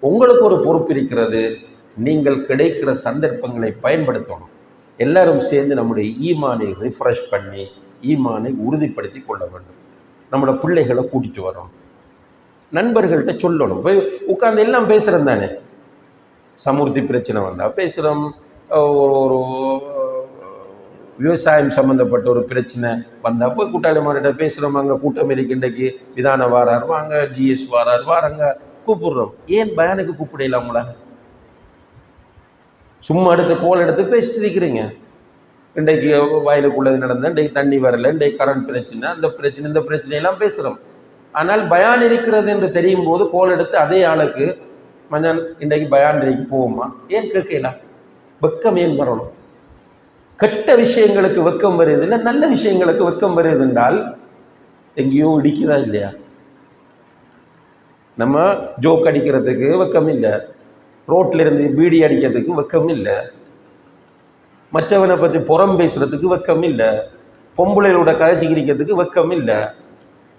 உங்களுக்கு ஒரு பொறுப்பு இருக்கிறது. நீங்கள் கிடைக்கிற சந்தர்ப்பங்களை பயன்படுத்தணும். எல்லாரும் சேர்ந்து நம்முடைய ஈமானை ரிஃப்ரெஷ் பண்ணி ஈமானை உறுதிப்படுத்தி கொள்ள வேண்டும். நம்மளோட பிள்ளைகளை கூட்டிட்டு வரணும். நண்பர்கள்ட்ட சொல்லணும். போய் உட்காந்து எல்லாம் பேசுகிறோம் தானே? சமுர்த்தி பிரச்சனை வந்தால் பேசுகிறோம் ஒரு ஒரு விவசாயம் சம்மந்தப்பட்ட ஒரு பிரச்சனை வந்தால் போய் கூட்டாளிமார்கிட்ட பேசுகிறோம் அங்கே கூட்டம் இன்றைக்கு விதான வாரார். வாங்க ஜிஎஸ் வாரார். வாரங்க. கூப்பிடுறோம். ஏன் பயானுக்கு கூப்பிடலாம்ல சும்மா எடுத்து கோல் எடுத்து பேசிட்டு இருக்கிறீங்க இன்றைக்கு வயலுக்குள்ளது நடந்த இன்றைக்கு தண்ணி வரல இன்றைக்கு கரண்ட் பிரச்சனை அந்த பிரச்சனை இந்த பிரச்சனையெல்லாம் பேசுகிறோம் ஆனால் பயான் இருக்கிறது என்று தெரியும் போது கோல் எடுத்து அதே ஆளுக்கு மஞ்சள் இன்றைக்கு பயான் இன்றைக்கு போவோமா ஏன் கேட்கலாம் வெக்கம் ஏன் வரணும்? கெட்ட விஷயங்களுக்கு வெக்கம் வருது இல்லை நல்ல விஷயங்களுக்கு வெக்கம் வருது என்றால் எங்கேயோ இடிக்குதா இல்லையா? நம்ம ஜோக் அடிக்கிறதுக்கு வெக்கம் இல்லை. ரோட்டில் இருந்து பீடி அடிக்கிறதுக்கு வெக்கம் இல்லை. மற்றவனை பற்றி புறம் பேசுகிறதுக்கு வெக்கம் இல்லை. பொம்பளைகளோட கதைச்சிக்கிறதுக்கு வெக்கம் இல்லை.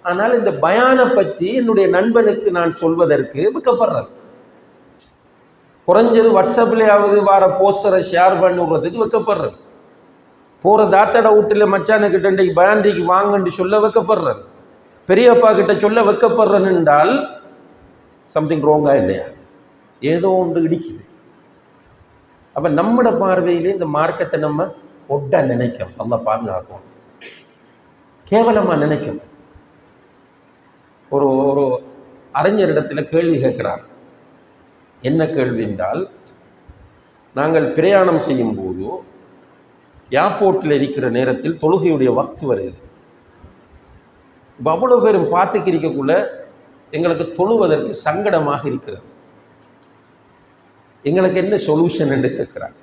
ஆனால் இந்த பயானை பற்றி என்னுடைய நண்பனுக்கு நான் சொல்வதற்கு வெக்கப்படுறேன். குறைஞ்சது வாட்ஸ்அப்லயாவது வார போஸ்டரை ஷேர் பண்ணி விடுறதுக்கு வெக்கப்படுறேன். போகிற தாத்தட வீட்டில் மச்சானுக்கிட்ட இன்றைக்கு பயாண்டிக்கு வாங்கன்னு சொல்ல வைக்கப்படுறேன். பெரியப்பா கிட்ட சொல்ல வைக்கப்படுறேன் என்றால் சம்திங் ரோங்கா இல்லையா? ஏதோ ஒன்று இடிக்குது. அப்போ நம்மட பார்வையிலே இந்த மார்க்கத்தை நம்ம ஒட்ட நினைக்கும். நல்லா பாதுகாக்கும் கேவலமாக நினைக்கும். ஒரு ஒரு அறிஞரிடத்தில் கேள்வி கேட்கிறார். என்ன கேள்வி என்றால் நாங்கள் பிரயாணம் செய்யும் போது ஏர்போர்ட்டில் இருக்கிற நேரத்தில் தொழுகையுடைய வக்து வருது இப்போ அவ்வளோ பேரும் பார்த்துக்கிரிக்கக்குள்ள எங்களுக்கு தொழுவதற்கு சங்கடமாக இருக்கிறது. எங்களுக்கு என்ன சொல்யூஷன் என்று கேட்கிறார்.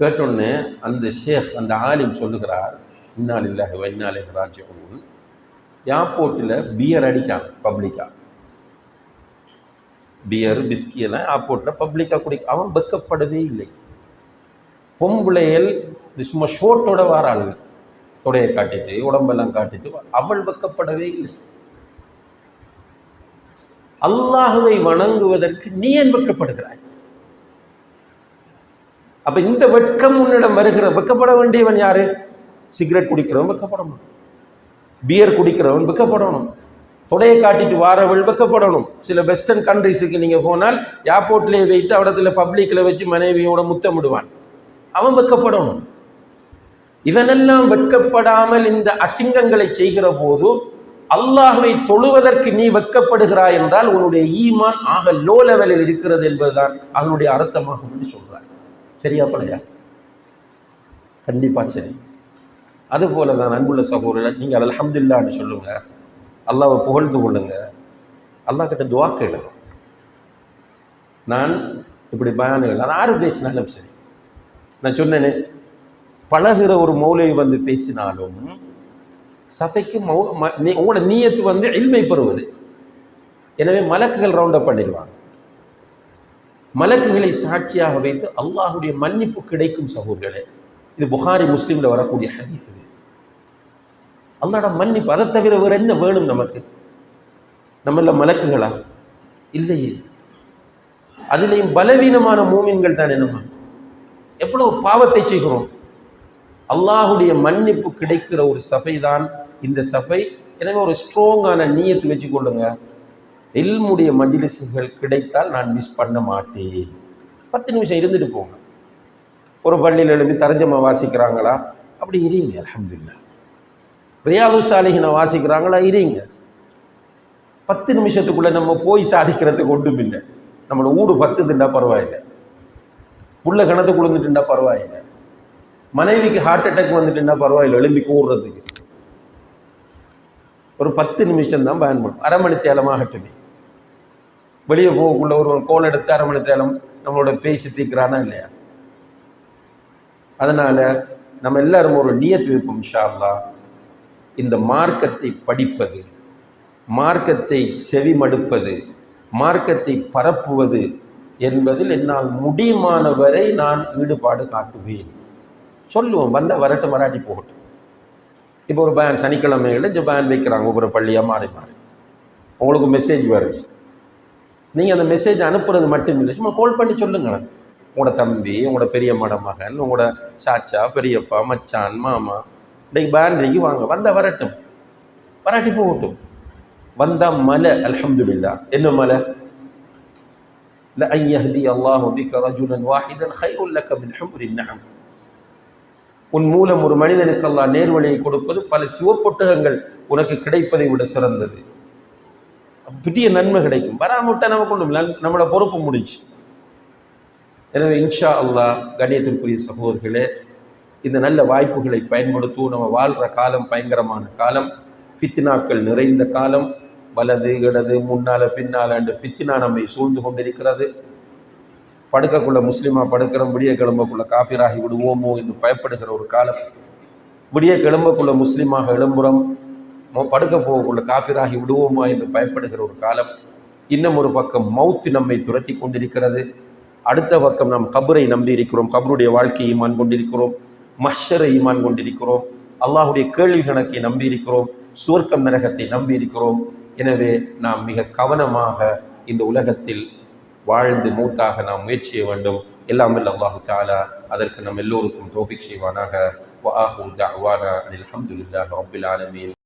கேட்டோன்னே அந்த ஷேக் அந்த ஆலிம் சொல்லுகிறார் இன்னால் இல்லை வைநாளே ராஜகுன் ஏர்போர்ட்டில் பியர் அடிக்காங்க பப்ளிக்காக பியர் பிஸ்கி எல்லாம் ஏர்போர்ட்டில் பப்ளிக்காக குடிக்க அவன் வெக்கப்படவே இல்லை. பொம்பளையல் சும்மா ஷோட்டோட வாராள் தொடையை காட்டிட்டு உடம்பெல்லாம் காட்டிட்டு அவள் வெக்கப்படவே இல்லை. அல்லாஹுவை வணங்குவதற்கு நீ ஏன் வெட்கப்படுகிறாய் அப்ப இந்த வெட்கம் உன்னிடம் வருகிற வெக்கப்பட வேண்டியவன் யாரு? சிகரெட் குடிக்கிறவன் வெக்கப்படணும். பியர் குடிக்கிறவன் வெக்கப்படணும். தொடையை காட்டிட்டு வாரவள் வெக்கப்படணும். சில வெஸ்டர்ன் கண்ட்ரிஸுக்கு நீங்க போனால் ஏர்போர்ட்லேயே வைத்து அவடத்துல பப்ளிக்ல வச்சு மனைவியோட முத்தமிடுவான். அவன் வெக்கப்படணும். இவனெல்லாம் வெட்கப்படாமல் இந்த அசிங்கங்களை செய்கிற போது அல்லாஹுவை தொழுவதற்கு நீ வைக்கப்படுகிறாய் என்றால் உன்னுடைய ஈமான் ஆக லோ லெவலில் இருக்கிறது என்பதுதான் அதனுடைய அர்த்தமாகும் என்று சொல்றார். சரியா பழையா கண்டிப்பா சரி. அதுபோல தான் அன்புள்ள சகோதரர் நீங்கள் அல்ஹம்துலில்லாஹ்னு சொல்லுங்க. அல்லாவை புகழ்ந்து கொள்ளுங்க. அல்லாஹ் கிட்ட துவா கேளுங்க. நான் இப்படி பயானுகள் நான் யாரு பேசினாலும் சரி. நான் சொன்னேனே பழகிற ஒரு மௌலை வந்து பேசினாலும் சபைக்கு ம- நீ- உங்களோட நீயத்து வந்து இல்மை பெறுவது. எனவே மலக்குகள் ரவுண்ட் அப் பண்ணிடுவாங்க. மலக்குகளை சாட்சியாக வைத்து அல்லாஹுடைய மன்னிப்பு கிடைக்கும் சகோதரர்களே இது புகாரி முஸ்லீமில் வரக்கூடிய ஹதீஸ் இது. அல்லாட மன்னிப்பு அதை தவிர வேற என்ன வேணும் நமக்கு? நம்மள மலக்குகளா? இல்லையே. அதிலேயும் பலவீனமான மூமின்கள் தானே நம்ம. எவ்வளவு பாவத்தை செய்கிறோம்? அல்லாஹுடைய மன்னிப்பு கிடைக்கிற ஒரு சபை தான் இந்த சபை. எனவே ஒரு ஸ்ட்ராங்கான நீயத்து வச்சு கொள்ளுங்க எல்முடைய மஜிலிசுகள் கிடைத்தால் நான் மிஸ் பண்ண மாட்டேன். பத்து நிமிஷம் இருந்துட்டு போங்க. ஒரு பள்ளியில் எழுப்பி தரஞ்சமா வாசிக்கிறாங்களா? அப்படி இருங்க அலமதுல்லா ரியாது சாலிகினை வாசிக்கிறாங்களா? இருங்க. பத்து நிமிஷத்துக்குள்ளே நம்ம போய் சாதிக்கிறதுக்கு ஒன்றும் இல்லை. நம்மளோட ஊடு பத்து திண்டா பரவாயில்லை. புள்ள கிணத்து குளிர்ந்துட்டுண்டா பரவாயில்லை. மனைவிக்கு ஹார்ட் அட்டாக் வந்துட்டுன்னா பரவாயில்லை எழும்பி கூடுறதுக்கு ஒரு பத்து நிமிஷம் தான் பயன் பண்ணும் அரை மணி தேலமாகட்டுமே வெளியே போகக்குள்ள ஒரு ஒரு கோல் எடுத்து அரை மணி தேலம் நம்மளோட பேசி தீக்கிறானா இல்லையா? அதனால நம்ம எல்லாரும் ஒரு நியத்து வைப்போம் இன்ஷா இந்த மார்க்கத்தை படிப்பது மார்க்கத்தை செவிமடுப்பது மார்க்கத்தை பரப்புவது என்பதில் என்னால் முடியுமான வரை நான் ஈடுபாடு காட்டுவேன். சொல்லுவோம் வந்த வரட்டும் வராட்டி போகட்டும் இப்போ ஒரு பேன் சனிக்கிழமைகளில் இந்த பேன் வைக்கிறாங்க ஒவ்வொரு பள்ளியாக மாறி மாறி உங்களுக்கு மெசேஜ் வருது நீங்கள் அந்த மெசேஜ் அனுப்புறது மட்டும் இல்லை சும்மா கால் பண்ணி சொல்லுங்க உங்களோட தம்பி உங்களோட பெரிய மகன் உங்களோட சாச்சா பெரியப்பா மச்சான் மாமா இன்னைக்கு பேண்டரிக்கு வாங்க வந்தால் வரட்டும் வராட்டி போகட்டும் வந்தா மலை அல்ஹம்துலில்லாஹ் என்ன மலை لأن يهدي الله بك رجلا واحدا خير لك من حمر النعم உன் மூலம் ஒரு மனிதனுக்கு அல்லா நேர்வழியை கொடுப்பது பல சிவப்பொட்டகங்கள் உனக்கு கிடைப்பதை விட சிறந்தது. பெரிய நன்மை கிடைக்கும். வராமட்டா நமக்கு ஒன்றும் நம்மளோட பொறுப்பு முடிஞ்சு. எனவே இன்ஷா அல்லாஹ் கணியத்திற்குரிய சகோதரர்களே இந்த நல்ல வாய்ப்புகளை பயன்படுத்துவோம். நம்ம வாழ்கிற காலம் பயங்கரமான காலம். ஃபித்னாக்கள் நிறைந்த காலம். வலது இடது முன்னால பின்னால அண்டு பித்தினா நம்மை சூழ்ந்து கொண்டிருக்கிறது. படுக்கக்குள்ள முஸ்லீமாக படுக்கிறோம் விடிய கிளம்பக்குள்ள காஃபிராகி விடுவோமோ என்று பயப்படுகிற ஒரு காலம். விடிய கிளம்பக்குள்ள முஸ்லீமாக எழும்புறோம் படுக்க போகக்குள்ள காஃபிராகி விடுவோமா என்று பயப்படுகிற ஒரு காலம். இன்னும் ஒரு பக்கம் மவுத்து நம்மை துரத்தி கொண்டிருக்கிறது. அடுத்த பக்கம் நாம் கபரை நம்பி இருக்கிறோம் கபருடைய வாழ்க்கையை ஈமான் கொண்டிருக்கிறோம் மஷரை ஈமான் கொண்டிருக்கிறோம் அல்லாஹுடைய கேள்வி கணக்கை நம்பி இருக்கிறோம் சுவர்க்கம் நரகத்தை நம்பி இருக்கிறோம். எனவே நாம் மிக கவனமாக இந்த உலகத்தில் வாழ்ந்து மூத்தாக நாம் முயற்சி செய்ய வேண்டும் எல்லாம் வல்ல அல்லாஹு தாலா அதற்கு நம் எல்லோருக்கும் தோஃபிக் செய்வானாக وآخر دعوانا أن الحمد لله رب العالمين